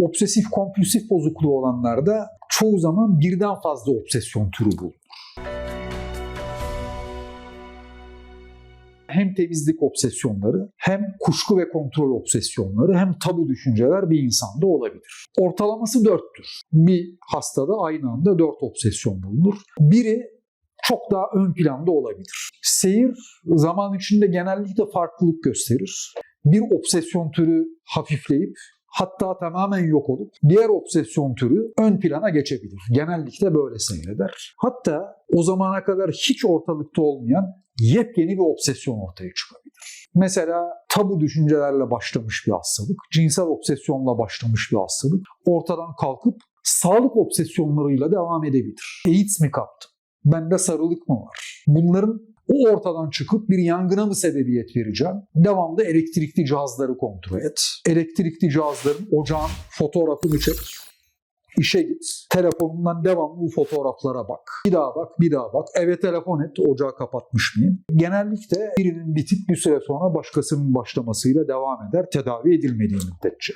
Obsesif kompulsif bozukluğu olanlarda çoğu zaman birden fazla obsesyon türü bulunur. Hem temizlik obsesyonları, hem kuşku ve kontrol obsesyonları, hem tabu düşünceler bir insanda olabilir. Ortalaması 4'tür. Bir hastada aynı anda 4 obsesyon bulunur. Biri çok daha ön planda olabilir. Seyir zaman içinde genellikle farklılık gösterir. Bir obsesyon türü hafifleyip hatta tamamen yok olup diğer obsesyon türü ön plana geçebilir. Genellikle böyle seyreder. Hatta o zamana kadar hiç ortalıkta olmayan yepyeni bir obsesyon ortaya çıkabilir. Mesela tabu düşüncelerle başlamış bir hastalık, cinsel obsesyonla başlamış bir hastalık ortadan kalkıp sağlık obsesyonlarıyla devam edebilir. AIDS mi kaptım? Bende sarılık mı var? Bunların o ortadan çıkıp bir yangına mı sebebiyet vereceğim? Devamlı elektrikli cihazları kontrol et. Elektrikli cihazların ocağın fotoğrafını çek. İşe git. Telefonundan devamlı bu fotoğraflara bak. Bir daha bak, bir daha bak. Eve telefon et, ocağı kapatmış mıyım? Genellikle birinin bitip bir süre sonra başkasının başlamasıyla devam eder tedavi edilmediği müddetçe.